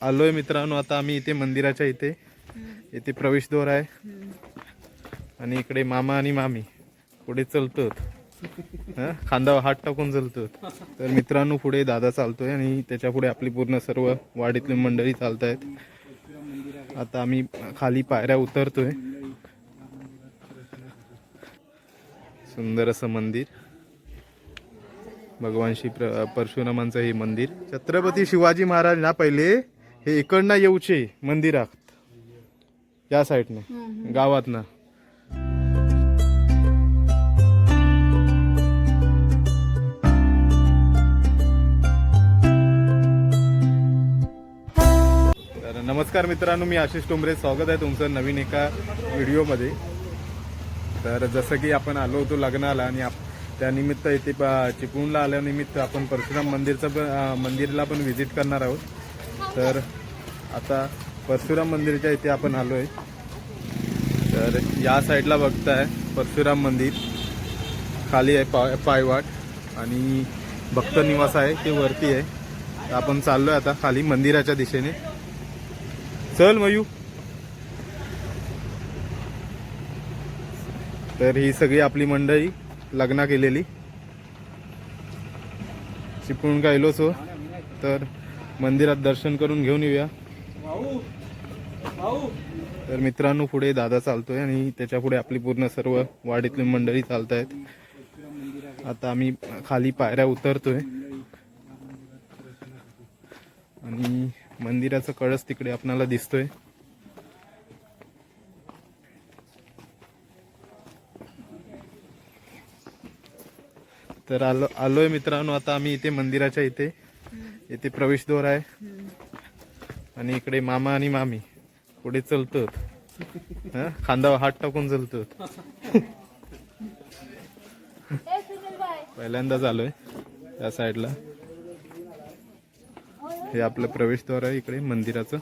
आलोय मित्रांनो आता आम्ही इथे मंदिराच्या इथे. इथे प्रवेशद्वार आहे. आणि इकडे मामा आणि मामी पुढे चलतो खांदावर हात टाकून चलतो तर मित्रांनो पुढे दादा चालतोय आणि त्याच्या पुढे आपली पूर्ण सर्व वाडीतली मंडळी चालत आहेत आता आम्ही खाली पायऱ्या उतरतोय. सुंदर असं मंदिर. भगवान श्री प्र- परशुरामांचं हे मंदिर. छत्रपती शिवाजी महाराज ना पहिले? हे इकडनं येऊचे मंदिरात. या साईडने गावातनं. तर नमस्कार मित्रांनो मी आशिष टोंबरे. स्वागत आहे तुमचं नवीन एका व्हिडिओमध्ये. तर जसं की आपण आलो होतो लग्नाला आणि आप त्यानिमित्त इथे चिपळूणला आल्यानिमित्त आपण परशुराम मंदिरचं पण मंदिरला पण व्हिजिट करणार आहोत. तर आता परशुराम मंदिरच्या इथे आपण आलो आहे तर या साईडला बघताय परशुराम मंदिर. खाली आहे पाय पायवाट आणि भक्त निवास आहे ते वरती आहे. तर आपण चाललोय आता खाली मंदिराच्या दिशेने. चल मयू. तर ही सगळी आपली मंडळी लग्न केलेली. चिपळूण गायलो सो हो. तर मंदिरात दर्शन करून घेऊन येऊया. तर मित्रांनो पुढे दादा चालतोय आणि त्याच्या पुढे आपली पूर्ण सर्व वाडीतली मंडळी चालत आहेत आता आम्ही खाली पायऱ्या उतरतोय. आणि मंदिराचा कळस तिकडे आपणाला दिसतोय. तर आलो आलोय मित्रांनो आता आम्ही इथे मंदिराच्या इथे. येथे प्रवेशद्वार आहे. आणि इकडे मामा आणि मामी पुढे चलतो खांद्यावर हात टाकून चलतो पहिल्यांदाच आलोय त्या साईडला हे आपलं प्रवेशद्वार आहे इकडे मंदिराचं.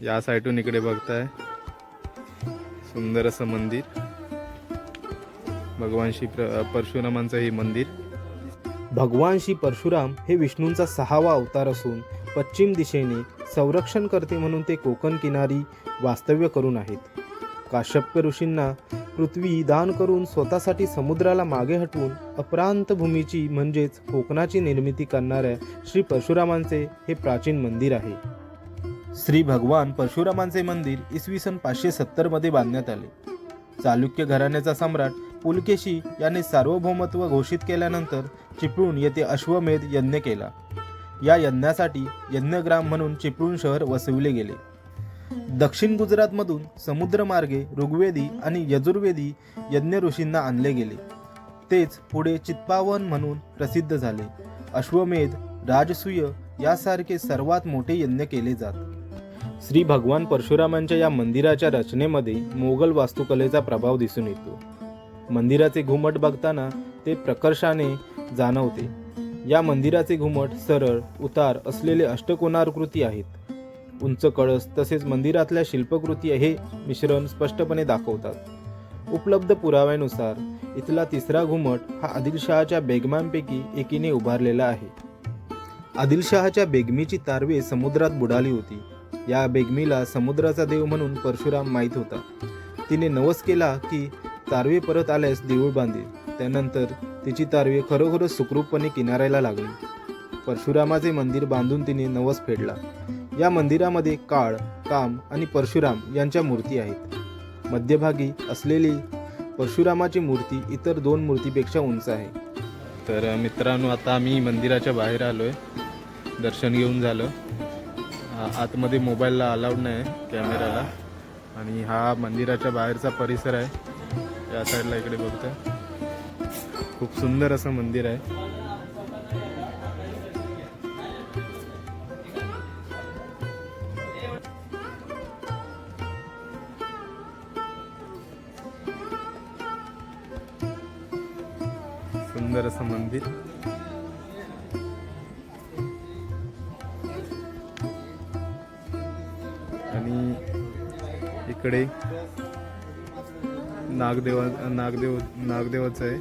या साईडून इकडे बघताय. सुंदर असं मंदिर. भगवान श्री प्र- परशुरामांचं हे मंदिर. भगवान श्री परशुराम हे विष्णूंचा सहावा अवतार असून पश्चिम दिशेने संरक्षण करते म्हणून ते कोकण किनारी वास्तव्य करून आहेत. काश्यप ऋषींना पृथ्वी दान करून स्वतःसाठी समुद्राला मागे हटवून अप्रांत भूमीची म्हणजेच कोकणाची निर्मिती करणाऱ्या श्री परशुरामांचे हे प्राचीन मंदिर आहे. श्री भगवान परशुरामांचे मंदिर इसवी सन पाचशे सत्तरमध्ये बांधण्यात आले. चालुक्य घराण्याचा सम्राट पुलकेशी याने सार्वभौमत्व घोषित केल्यानंतर चिपळूण येथे अश्वमेध यज्ञ केला. या यज्ञासाठी यज्ञग्राम म्हणून चिपळूण शहर वसविले गेले. दक्षिण गुजरातमधून समुद्रमार्गे ऋग्वेदी आणि यजुर्वेदी यज्ञ ऋषींना आणले गेले. तेच पुढे चित्पावन म्हणून प्रसिद्ध झाले. अश्वमेध राजसूय यासारखे सर्वात मोठे यज्ञ केले जात. श्री भगवान परशुरामांच्या या मंदिराच्या रचनेमध्ये मोगल वास्तुकलेचा प्रभाव दिसून येतो. मंदिराचे घुमट बघताना ते प्रकर्षाने जाणवते. या मंदिराचे घुमट सरळ उतार असलेले अष्टकोनाकृती आहेत. उंच कळस तसेच मंदिरातल्या शिल्पकृती हे मिश्रण स्पष्टपणे दाखवतात. उपलब्ध पुराव्यानुसार इथला तिसरा घुमट हा आदिलशहाच्या बेगमांपैकी एकीने उभारलेला आहे. आदिलशहाच्या बेगमीची तारवे समुद्रात बुडाली होती. या बेगमीला समुद्राचा देव म्हणून परशुराम माहीत होता. तिने नवस केला की तारवे परत आल्यास देऊळ बांधेल. त्यानंतर तिची तारवी खरोखरच सुखरूपपणे किनाऱ्याला लागली. परशुरामाचे मंदिर बांधून तिने नवस फेडला. या मंदिरामध्ये काळ काम आणि परशुराम यांच्या मूर्ती आहेत. मध्यभागी असलेली परशुरामाची मूर्ती इतर दोन मूर्तीपेक्षा उंच आहे. तर मित्रांनो आता आम्ही मंदिराच्या बाहेर आलो आहे दर्शन घेऊन झालं. आतमध्ये मोबाईलला अलाउड नाही कॅमेराला. आणि हा मंदिराच्या बाहेरचा परिसर आहे. या साईडला इकडे बघतोय. खूप सुंदर असं मंदिर आहे. सुंदर असं मंदिर. आणि इकडे नागदेवा नागदेव नागदेवाचं आहे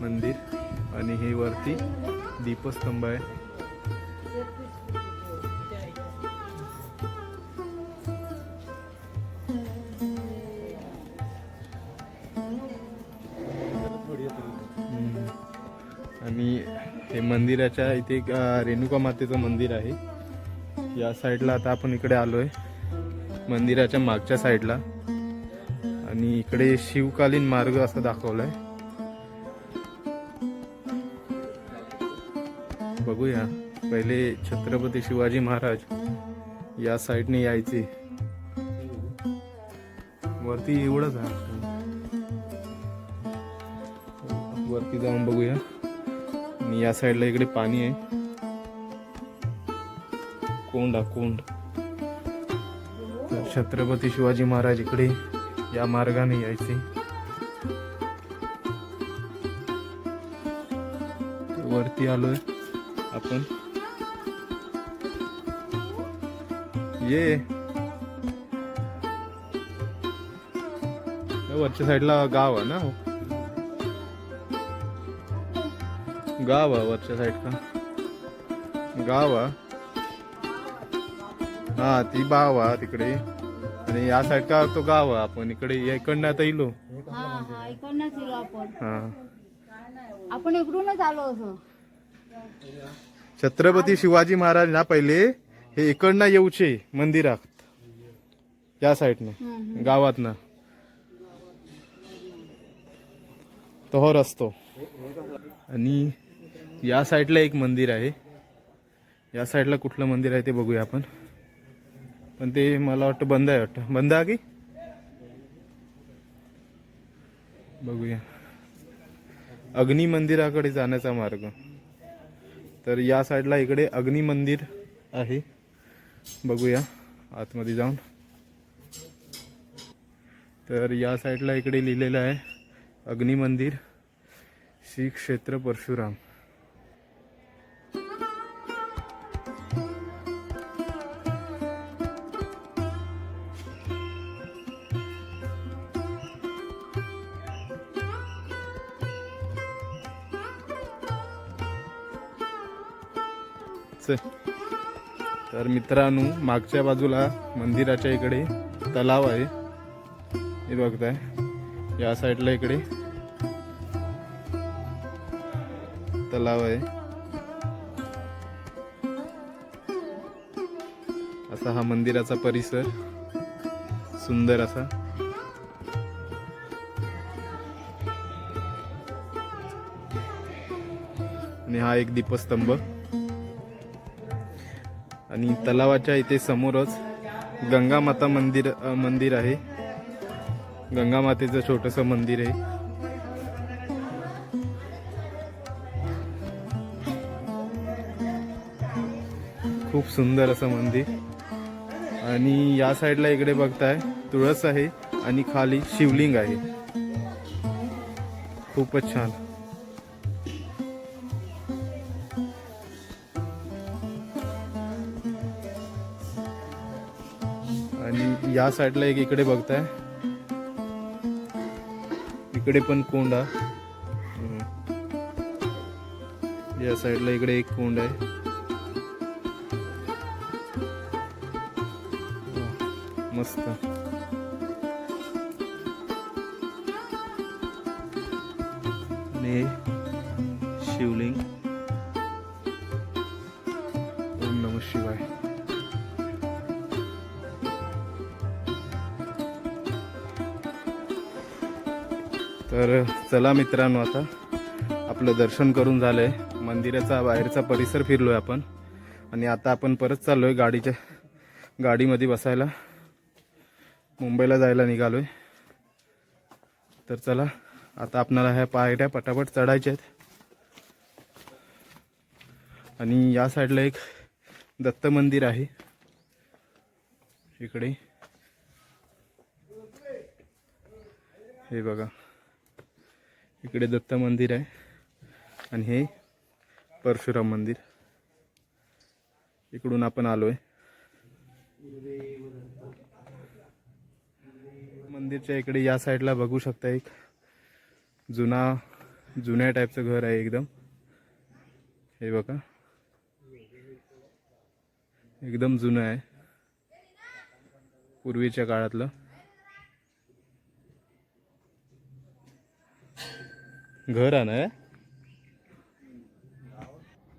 मंदिर. आणि हे वरती दीपस्तंभ आहे. आणि हे मंदिराच्या इथे रेणुका मातेचं मंदिर आहे. या साईडला आता आपण इकडे आलो आहे मंदिराच्या मागच्या साईडला. आणि इकडे शिवकालीन मार्ग असा दाखवलाय. बघूया पहिले छत्रपती शिवाजी महाराज या साईडने यायचे. वरती एवढंच आहे. वरती जाऊन बघूया. आणि या साईडला इकडे पाणी आहे. कोंड कोंड. तर छत्रपती शिवाजी महाराज इकडे या मार्गाने यायचे. वरती आलोय आपण. ये. वरच्या साईडला गाव आहे ना हो? गाव आहे वरच्या साईडला गाव आहे. हा ती बाव आहे तिकडे. आणि या साईड का तो गाव आहे आपण. इकडे या इकडनं आता इलो. हा हा इकडनंच गेलो आपण. हा. आपण इकडूनच आलो असं. छत्रपती शिवाजी महाराज ना पहिले हे इकडनं येऊचे मंदिरात. या साईडने हम्म, गावातनं. तो हो रस्तो आणि या साईडला एक मंदिर आहे. या साईडला कुठलं मंदिर आहे ते बघूया आपण. पण ते मला वाटतं बंद आहे वाटतं. बंद आहे की? बघूया. अग्नी मंदिराकडे जाण्याचा मार्ग. तर या साईडला इकडे अग्नी मंदिर आहे. बघूया. आतमध्ये जाऊन. तर या साईडला इकडे लिहिलेलं आहे अग्निमंदिर श्री क्षेत्र परशुराम. तर मित्रांनो मागच्या बाजूला मंदिराच्या इकडे तलाव आहे. हे बघताय या साईडला इकडे तलाव आहे. असा हा मंदिराचा परिसर सुंदर असा. आणि हा एक दीपस्तंभ. आणि तलावाच्या इथे समोरच गंगा माता मंदिर मंदिर आहे. गंगा मातेचं छोटस मंदिर आहे. खूप सुंदर असं मंदिर. आणि या साईडला इकडे बघताय तुळस आहे आणि खाली शिवलिंग आहे. खूपच छान. आणि या साईडला एक इकडे बघताय. इकडे पण कोंड. आहे या साईडला इकडे एक कोंड आहे. मस्त. हे शिवलिंग. ओम नम शिवाय. तर चला मित्रांनो आता आपलं दर्शन करून झालंय. मंदिराचा बाहेरचा परिसर फिरलोय आपण. आणि आता आपण परत चाललोय गाडीच्या गाडीमध्ये बसायला. मुंबईला जायला निघालोय. तर चला आता आपणाला ह्या पायऱ्या पटापट चढायच्या आहेत. आणि या साईडला एक दत्त मंदिर आहे. इकडे. हे बघा. इकडे दत्त मंदिर आहे. आणि हे परशुराम मंदिर. इकडून आपण आलोय. मंदिरच्या इकडे या साईडला बघू शकता एक जुना जुन्या टाईपचं घर आहे एकदम. हे बघा. एकदम जुनं आहे. पूर्वीच्या काळातलं. घर आहे ना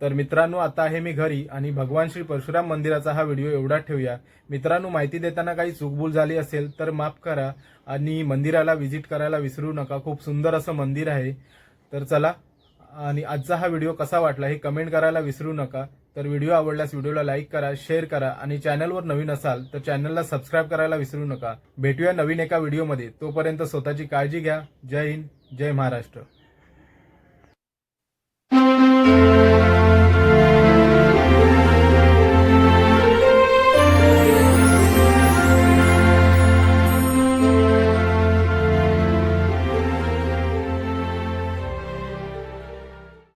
तर मित्रांनो आता आहे मी घरी आणि भगवान श्री परशुराम मंदिराचा हा व्हिडिओ एवढा ठेवूया. मित्रांनो माहिती देताना काही चूकभूल झाली असेल तर माफ करा आणि मंदिराला व्हिजिट करायला विसरू नका. खूप सुंदर असं मंदिर आहे. तर चला आणि आजचा हा व्हिडिओ कसा वाटला हे कमेंट करायला विसरू नका. तर व्हिडिओ आवडल्यास व्हिडिओला लाईक करा शेअर करा आणि चॅनलवर नवीन असाल तर चॅनलला सबस्क्राईब करायला विसरू नका. भेटूया नवीन एका व्हिडिओमध्ये. तोपर्यंत स्वतःची काळजी घ्या. जय हिंद जय महाराष्ट्र.